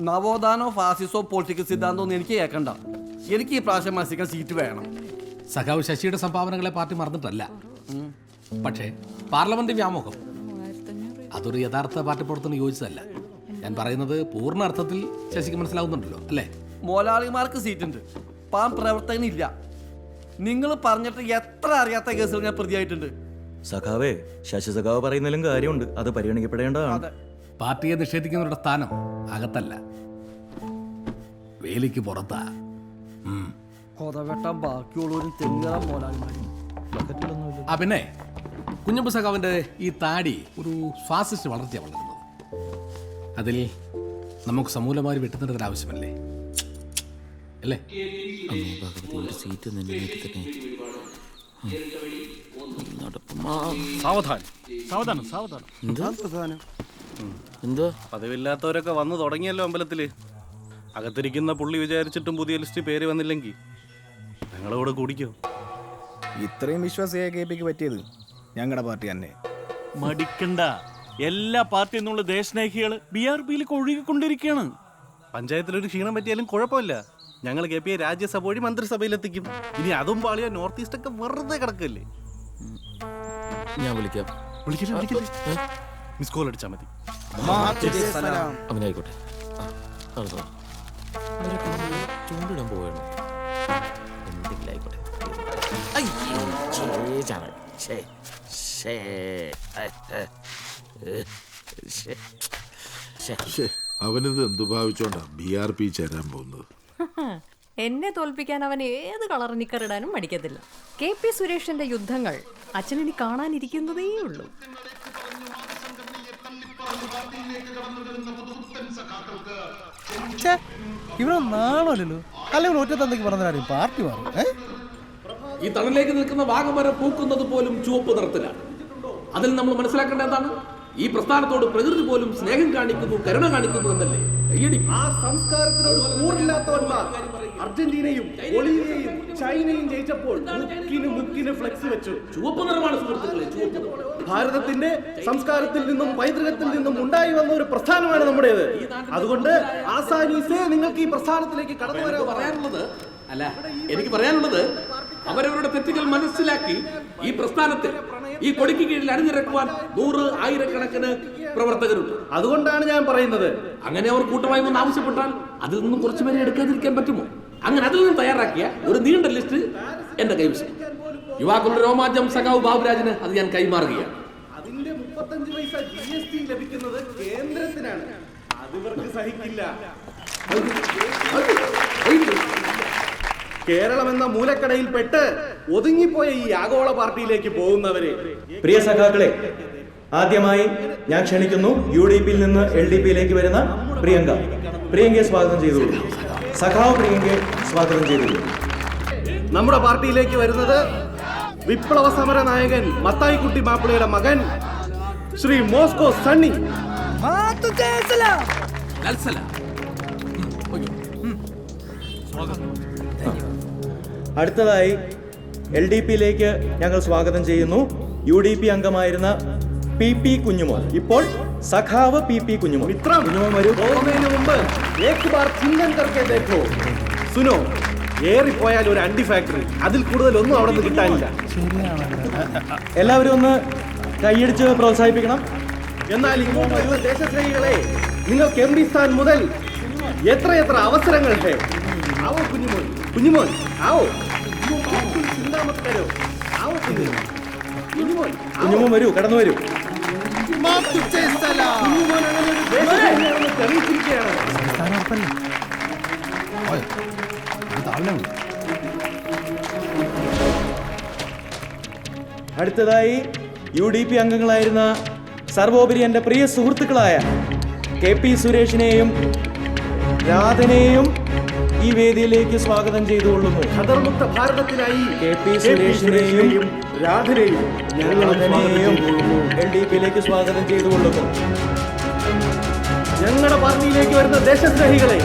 നവോത്ഥാനോ ഫാസിസോ political സിദ്ധാന്തമോ എനിക്ക് കേൾക്കണ്ട. എനിക്ക് ഈ പ്രാവശ്യം മത്സരിക്കാൻ സീറ്റ് വേണം. സഖാവ് ശശിയുടെ സംഭാവനകളെ പാർട്ടി മറന്നിട്ടല്ല. പക്ഷേ പാർലമെന്റ് വ്യാമോഹം. അതൊരു യഥാർത്ഥ പാർട്ടി പ്രവർത്തനം യോജിച്ചതല്ല. ഞാൻ പറയുന്നത് പൂർണ അർത്ഥത്തിൽ ശശിക്ക് മനസ്സിലാവുന്നുണ്ടല്ലോ അല്ലേ? മോലാളിമാർക്ക് സീറ്റുണ്ട് പാൻ പ്രവർത്തകനില്ല. നിങ്ങൾ പറഞ്ഞിട്ട് എത്ര അറിയാത്ത കേസുകൾ ഞാൻ പ്രതിയായിട്ടുണ്ട്. സഖാവേ ശശി സഖാവ് പറയുന്നതിലും കാര്യമുണ്ട്. അത് പരിഗണിക്കപ്പെടേണ്ടതാണ്. അതെ. പാർട്ടിയെ നിഷേധിക്കുന്നവരുടെ സ്ഥാനം അകത്തല്ല. വേലിക്ക് പുറത്താ. ഉം. കൊതവെട്ടാൻ ബാക്കിയുള്ളവരും തെങ്ങുക മോലാളിമാരും. ആ പിന്നെ കുഞ്ഞമ്പ സഖാവിന്റെ ഈ താടി ഒരു ഫാസിസ്റ്റ് വളർച്ച വളരുന്നത് അതിൽ നമുക്ക് സമൂലമായി വെട്ടുന്നതിന് ആവശ്യമല്ലേ? അല്ലേ? സീറ്റ് സാവധാനം സാവധാനം. സാവധാനം. എന്തോ പതിവില്ലാത്തവരൊക്കെ വന്നു തുടങ്ങിയല്ലോ അമ്പലത്തിൽ. അകത്തിരിക്കുന്ന പുള്ളി വിചാരിച്ചിട്ടും പുതിയ ലിസ്റ്റ് പേര് വന്നില്ലെങ്കിൽ ഞങ്ങളോട് കുടിക്കോ. ഇത്രയും വിശ്വാസിയായ കെ പിക്ക് പറ്റിയത് ഞങ്ങളുടെ പാർട്ടി തന്നെ. മടിക്കണ്ട. എല്ലാ പാർട്ടിയിൽ നിന്നുള്ള ദേശസ്നേഹികൾ ബി ആർ പിയിലേക്ക് ഒഴുകിക്കൊണ്ടിരിക്കുകയാണ് പഞ്ചായത്തിലൊരു ക്ഷീണം പറ്റിയാലും കുഴപ്പമില്ല. ഞങ്ങൾ കെ പി രാജ്യസഭ വഴി മന്ത്രിസഭയിലെത്തിക്കും. ഇനി അതും പാളിയോ നോർത്ത് ഈസ്റ്റ് ഒക്കെ വെറുതെ കിടക്കല്ലേ. ഞാൻ വിളിക്കാം. വിളിക്കില്ല വിളിക്കില്ല മിസ് കോൾ അടിച്ചാൽ മതി. ചൂണ്ടിടാൻ എന്തെങ്കിലും ആയിക്കോട്ടെ. ശ്ശേ, അവനിത് എന്തു ഭാവിച്ചോണ്ടാ ബി ആർ പി ചേരാൻ പോകുന്നത്? എന്നെ തോൽപ്പിക്കാൻ അവൻ ഏത് കളർ നിക്കറിടാനും മടിക്കത്തില്ല. കെ പി സുരേഷിന്റെ യുദ്ധങ്ങൾ അച്ഛനെ കാണാനിരിക്കുന്നതേ ഉള്ളൂ ഇവിടെ നാളല്ലോ അല്ലെങ്കിൽ ഒറ്റ തന്തയ്ക്ക് പറഞ്ഞാലും പാർട്ടി മാറും ഈ തണലിലേക്ക് നിൽക്കുന്ന വാഗമരം പൂക്കുന്നത് പോലും ചുവപ്പ് നിറത്തിലാണ്. അതിൽ നമ്മൾ മനസ്സിലാക്കേണ്ട എന്താണ്? ഈ പ്രസ്ഥാനത്തോട് പ്രകൃതി പോലും സ്നേഹം കാണിക്കുന്നു കരുണ കാണിക്കുന്നു എന്നല്ലേ? ആ സംസ്കാരത്തിനോട് കൂറില്ലാത്തവന്മാർ അർജന്റീനയും ബൊളീവിയയും ചൈനയും ജയിച്ചപ്പോൾ മുക്കിന് മുക്കിന് ഫ്ലെക്സ് വെച്ചു. ചുവപ്പ് നിറമാണ് സുഹൃത്തുക്കളെ ഭാരതത്തിന്റെ സംസ്കാരത്തിൽ നിന്നും പൈതൃകത്തിൽ നിന്നും ഉണ്ടായി വന്ന ഒരു പ്രസ്ഥാനമാണ് നമ്മുടേത്. അതുകൊണ്ട് ആസാനീസേ നിങ്ങൾക്ക് ഈ പ്രസ്ഥാനത്തിലേക്ക് കടന്നു വരാൻ പറയാനുള്ളത് അല്ല എനിക്ക് പറയാനുള്ളത് അവരവരുടെ തെറ്റുകൾ മനസ്സിലാക്കി ഈ പ്രസ്ഥാനത്തിൽ ഈ കൊടിക്ക് കീഴിൽ അണിനിരക്കുവാൻ നൂറ് ആയിരക്കണക്കിന് പ്രവർത്തകരുണ്ട്. അതുകൊണ്ടാണ് ഞാൻ പറയുന്നത്. അങ്ങനെ അവർ കൂട്ടമായി ഒന്ന് ആവശ്യപ്പെട്ടാൽ അതിൽ നിന്നും കുറച്ച് പേരെ എടുക്കാതിരിക്കാൻ പറ്റുമോ? അങ്ങനെ അതിൽ നിന്നും തയ്യാറാക്കിയ ഒരു നീണ്ട ലിസ്റ്റ് എന്റെ കൈവശം. യുവാക്കളുടെ രോമാഞ്ചം സഖാവ് ബാബുരാജിന് അത് ഞാൻ കൈമാറുകയാണ്. അതിന്റെ മുപ്പത്തഞ്ച് പൈസ ജി എസ് ടി ലഭിക്കുന്നത് കേന്ദ്രത്തിനാണ്. അത് ഇവർക്ക് സഹിക്കില്ല. കേരളം എന്ന മൂലക്കടയിൽ പെട്ട് ഒതുങ്ങിപ്പോയ ഈ ആഗോള പാർട്ടിയിലേക്ക് പോകുന്നവരെ പ്രിയ സഖാക്കളെ ആദ്യമായി ഞാൻ ക്ഷണിക്കുന്നു യു ഡി പിയിൽ നിന്ന് എൽ ഡി പിയിലേക്ക് വരുന്ന പ്രിയങ്ക. പ്രിയങ്കയെ സ്വാഗതം ചെയ്തോളൂ സഖാവ് പ്രിയങ്കയെ സ്വാഗതം ചെയ്തോളൂ നമ്മുടെ പാർട്ടിയിലേക്ക് വരുന്നത് വിപ്ലവ സമര നായകൻ മത്തായിക്കുട്ടി മാപ്പിളയുടെ മകൻ ശ്രീ മോസ്കോ സണ്ണി. അടുത്തതായി എൽ ഡി പിയിലേക്ക് ഞങ്ങൾ സ്വാഗതം ചെയ്യുന്നു. യു ഡി പി അംഗമായിരുന്ന പി പി കുഞ്ഞുമോൻ. ഇപ്പോൾ സഖാവ് പി പി കുഞ്ഞുമോൻ. ഇത്ര കുഞ്ഞുമോൻ വരൂ. പോകുന്നതിന് മുമ്പ് ബാർ കർക്കെ ദേഖോ. സുനോ ഏറിപ്പോയാൽ ഒരു അണ്ടി ഫാക്ടറി അതിൽ കൂടുതൽ ഒന്നും അവിടെ നിന്ന് കിട്ടാനില്ല. എല്ലാവരും ഒന്ന് കൈയടിച്ച് പ്രോത്സാഹിപ്പിക്കണം. എന്നാൽ ഇങ്ങോട്ട് ദേശസ്നേഹികളെ നിങ്ങൾക്ക് എം സ്ഥാൻ മുതൽ എത്രയെത്ര അവസരങ്ങൾ ഹേ ആവോ കുഞ്ഞുമോൻ. കുഞ്ഞുമോൻ ആവോ. ചിന്താമത്തരോ ആവോ. കുഞ്ഞുമോൻ കുഞ്ഞുമോൻ കുഞ്ഞുമോൻ വരൂ കടന്നു വരൂ. അടുത്തതായി യു ഡി പി അംഗങ്ങളായിരുന്ന സർവോപരി എന്റെ പ്രിയ സുഹൃത്തുക്കളായ കെ പി സുരേഷിനെയും രാധനെയും ഈ വേദിയിലേക്ക് സ്വാഗതം ചെയ്തുകൊള്ളുന്നു. ഖദർമുക്ത ഭാരതത്തിനായി കെ പി സുരേഷിനെയും രാധനെയും ഞങ്ങൾ രാധനെയും എൽ ഡി പിയിലേക്ക് സ്വാഗതം ചെയ്തുകൊള്ളുന്നു. ഞങ്ങളുടെ പാർട്ടിയിലേക്ക് വരുന്ന ദേശസ്നേഹികളെ